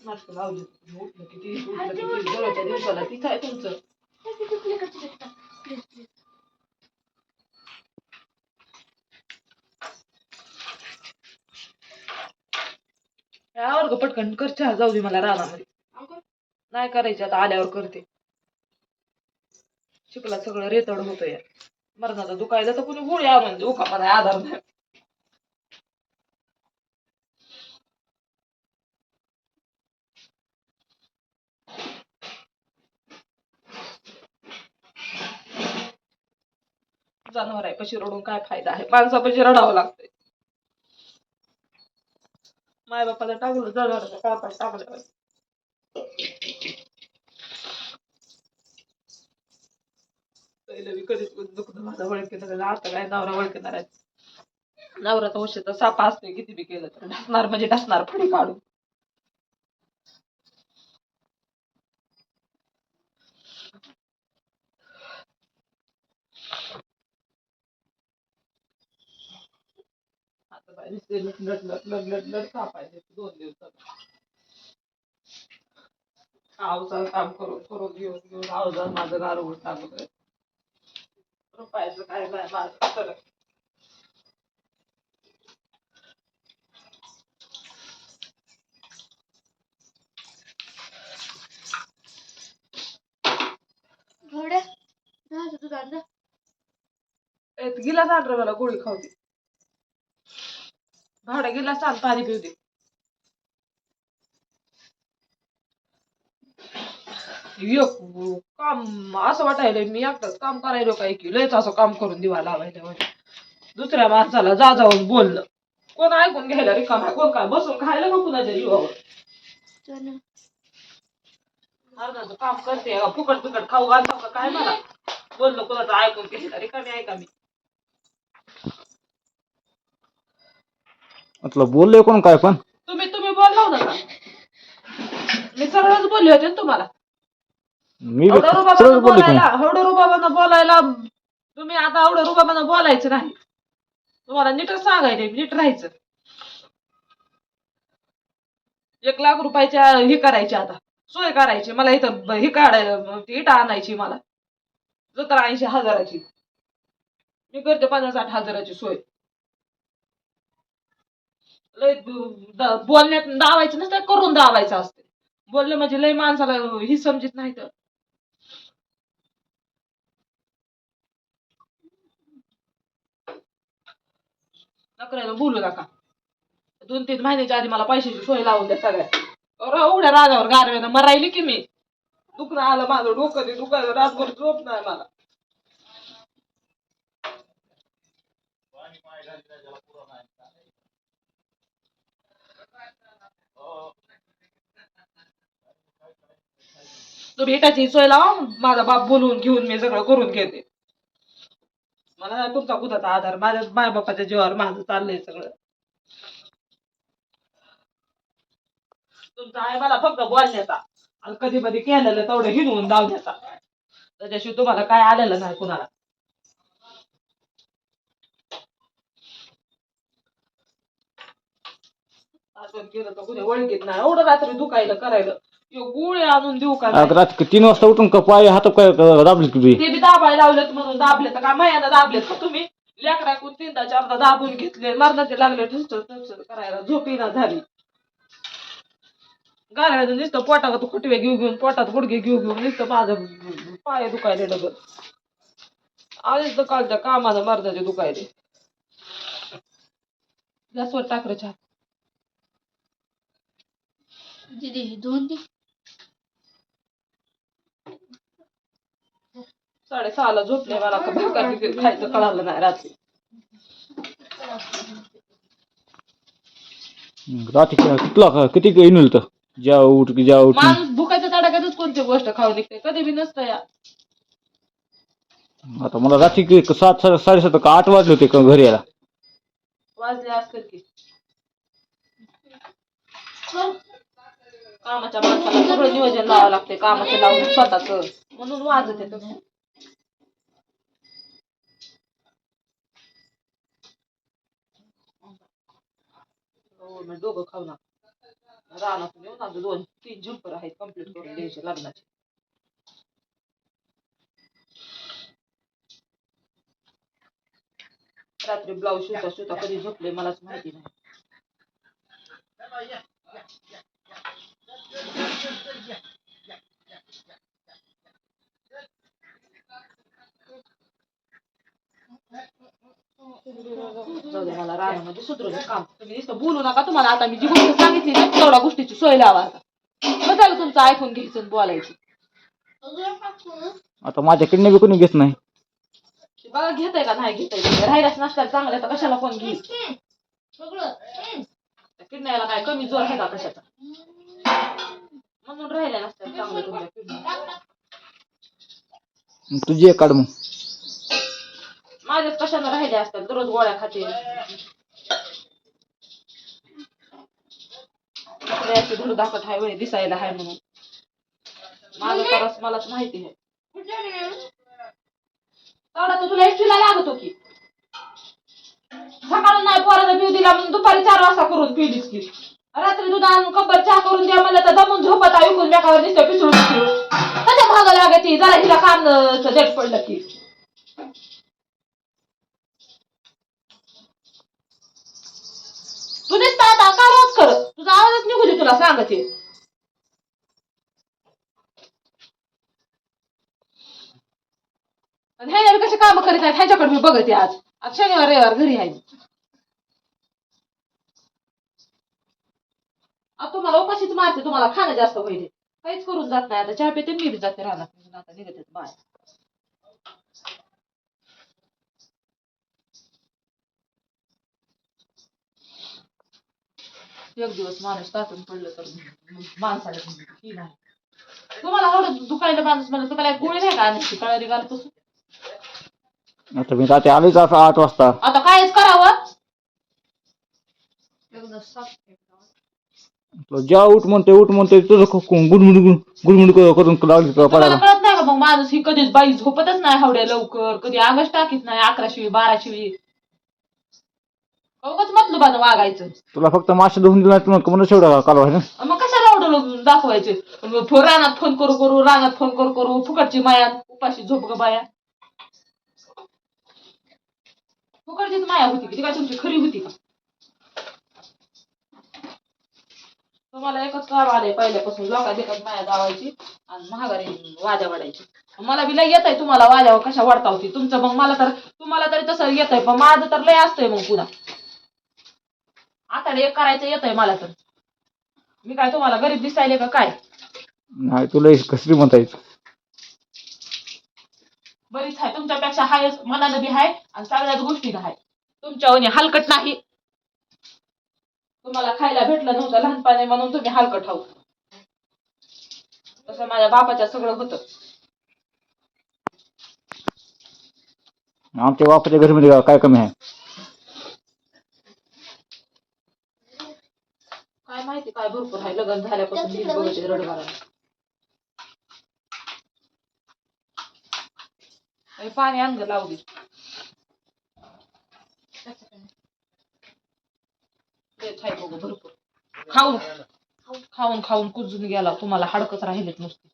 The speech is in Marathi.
नाटकं लावली उठलं किती उठलं किती जवळच्या दिवसाला? तिथं आहे तुमचं. यावर ग पटकन कर चहा जाऊ दे मला रानामध्ये. नाही करायची आता आल्यावर करते. चिखला सगळं रेतड होतं या मरणाला दुखायला तर कुणी गोळी देऊ का? मला आधार नाही. जनावर आहे पशी रडून काय फायदा आहे? माणसापाशी रडावं लागतंय. माय बापाला टाकलं जनावर काय पाय टाकलं. पहिलं मी कधीच दुखणं माझा आता काय नवरा ओळखणार आहे. नवरा तर सापा असतोय किती बी केलं तर. ढासणार म्हणजे ढासणार फडी काढून. बाई नुसते लट लट लट लट लट लट कापायचे दोन दिवसात. आवचं काम करून करून घेऊन घेऊन आवजा माझं गारवून टाकलं रुपयाचं काय नाही माझं तर घोड्या तू दादा गिलास रे मला गोळी खाऊ दे. भाडा गिलास आण पाणी पिऊ दे एक काम असं वाटायलंय मी एकटाच काम करायलो काय की लयच असं काम करून दिवा लावायला म्हणजे दुसऱ्या माणसाला जा जाऊन बोललं. कोण ऐकून घ्यायला रिकाम कोण काय? बसून खायला का कुणाच्या जीवावर? चल. अर्धाचं काम करते फुकट फुकट खाऊ घालतो का काय मला? बोललो कोणाचं ऐकून घ्यायला रिकामी ऐका मी? म्हटलं बोलले कोण काय पण? तुम्ही तुम्ही बोलला होता का? मी सरळच बोलले होते ना तुम्हाला. मी एवढं सरळ बोलले बोलायला एवढं रुबाबानं बोलायला तुम्ही आता एवढं रुबाबानं बोलायचं नाही. तुम्हाला नीटच सांगायचे नीट राहायचं. एक लाख रुपयाच्या हे करायची आता. सोय करायची मला इथं हे काढायला इटा आणायची मला. जत्रा ऐंशी हजाराची. मी करते पन्नास साठ हजाराची सोय. लय बोलण्यात दावायचं नसतं करून दावायचं असते. बोललं म्हणजे लय माणसाला ही समजत नाही तर. नकरायला बोलू नका. दोन तीन महिन्याच्या आधी मला पैशाची सोय लावून द्या सगळ्या. एवढ्या रागावर गारव्यानं मरायली की मी. दुखणं आलं माझं डोकं ते दुखायचं रातभर झोप नाही मला. तुम्ही एकाची सोय लावा. माझा बाप बोलवून घेऊन मी सगळं करून घेते. मला नाही तुमचा कुदाचा आधार. माझ्या माय बापाच्या जीवावर माझं चाललंय सगळं. तुमचा आहे मला फक्त बोलण्याचा. आणि कधी कधी केलेलं तेवढं हिनवून दावण्याचा त्याच्याशिवाय तुम्हाला काय आलेलं नाही कुणाला. असं केलं तर कुणी ओळखीत नाही. एवढं रात्री दुखायला करायला. ह्यो गोळी आणून देऊ का नाही? आज रात्री तीन वाजता उठून का पाय हात काय दाबले तुझी? ते बी दाबायला लावलेत म्हणून दाबले तर काय? मायानं दाबलेत का तुम्ही? लेकराकून तीनदा चारदा दाबून घेतले मरणाचे लागले ठसठस ठसठस करायला झोपीना झाली. गाड्यानं नुसतं पोटात खुटवे घेऊ घेऊन पोटात गुडघे घेऊ घेऊन नुसतं माझं पाय दुखायले डबल. आधीच तर कालच्या कामानं मर्दाचे दुखायले. गॅसवर टाकरे चहा. दीदी दोन दी. साडेसहाला झोपले मला का भाकर बिकर खायचं कळालं नाही रात्री. रात्री कितला का किती येऊन तर ज्या उठ की ज्या उठ माणूस भुकाच्या तडाख्यातच कोणती गोष्ट खाऊ निघते? कधी बी नसतं या. आता मला रात्री की सात साडेसात का आठ वाजले होते का घरी यायला? वाजले असतील की. कामाच्या माणसाला सगळं नियोजन लावावं लागते कामाचं लावून स्वतःच. म्हणून वाजत येत. हो दोघं खाऊ ना. रानातून येऊन आता दोन तीन झुंपर आहेत कंप्लीट करून द्यायचे लग्नाचे. रात्री ब्लाऊज शिवता शिवता कधी झोपले मलाच माहिती नाही जाऊ दे सुधरून काम. तुम्ही नुसतं बोलू नका. तुम्हाला आता मी जी गोष्ट सांगितली ना तेवढ्या गोष्टीची सोय लावा आता. बदल तुमचं ऐकून घ्यायचं आणि बोलायचं? आता माझ्याकडनं बी कोणी घेत नाही. ते बघा घेताय का नाही घेताय? राहिलाच नसतात चांगलं तर कशाला कोण घेईल? किडण्याला काय कमी जोर आहे का कशाचा? म्हणून राहिल्या नसतात चांगलं तुमच्या मग तुझी एक काढ मग. माझ्याच कशाला राहिल्या असतात दररोज गोळ्या खाते. सगळे असे धड दाखवत आहे वय दिसायला आहे म्हणून. माझं तरच मलाच माहिती आहे. तेवढा तर तुला एकटीला लागतो की. सकाळून नाही पोराचा पिऊ दिला म्हणून दुपारी चार वाजता करून पिलीस की. रात्री दूध आणून कब्बर चहा करून द्या मला तर दमून झोपत आहे विकून बेकावर नुसतं पिसळून पिसळून. कशा भागा लागते? जरा हिला काम डेट पडलं की तू नुसतं आता कामच कर तुझा आवाजच निघू दे तुला सांगते. आणि कसे काम करीत आहेत? ह्याच्याकडे मी बघते आज. आज शनिवार रविवार घरी आहे आता तुम्हाला उपाशीच मारते तुम्हाला खाणं जास्त होईल. काहीच करून जात नाही आता. चहा पिते मी बी जाते राहणार आता निघते बाय एक दिवस माणूस ताटून पडलं तर माणसाला ही नाही. तुम्हाला आवडत दुखायला माणूस म्हणजे तुम्हाला एक गोळी नाही का आणखी कळरी घालपासून आता मी रात्री आलोच असं आठ वाजता. आता कायच करावं? तुला ज्या उठ म्हणतोय उठ म्हणतोय तुझं गुडमुड गुडमुड करून लागली का तुम्हाला पडायला कळत नाही का मग माणूस ही कधीच बाई झोपतच नाही हावड्या लवकर कधी आगच टाकीत नाही अकरा शिवी बारा शिवी उगाच मतलब आता वागायचं. तुला फक्त मासे धुवून दिला तुला म्हणून एवढा कालवा आहे ना? मग कशाला एवढं दाखवायचे? फो- रानात फोन करू करू रानात फोन करू करू फुकटची माया उपाशी झोप ग बाया. फुकटचीच माया होती की ती काय तुमची खरी होती का? तुम्हाला एकच काम आलंय पहिल्यापासून लोका देखत माया दावायची आणि महागारी वाजा वाढायची. मला बी लय येत आहे तुम्हाला वाजावर कशा वाढता होती. तुमचं मग मला तर तुम्हाला तरी तसं येत आहे पण माझं तर लय असतंय मग पुन्हा. आता एक करायचं येत आहे मला तर. मी काय तुम्हाला गरीब दिसायले का काय? नाही तुला कसरी म्हणता येत बरीच आहे तुमच्यापेक्षा हाय मनानं बी आहे आणि सगळ्याच गोष्टी आहे तुमच्या हलकट नाही. तुम्हाला खायला भेटलं नव्हतं लहानपणी म्हणून तुम्ही हलकट आहो. तसं माझ्या बापाच्या सगळं होतं. आमच्या बापाच्या घरीमध्ये काय कमी आहे? काय माहिती काय भरपूर आहे. लग्न झाल्यापासून मीच बघते रडगारा पाणी अंग लावली भरपूर. खाऊन. खाऊन खाऊन कुजून गेला. तुम्हाला हाडकच राहिलेत नुसते.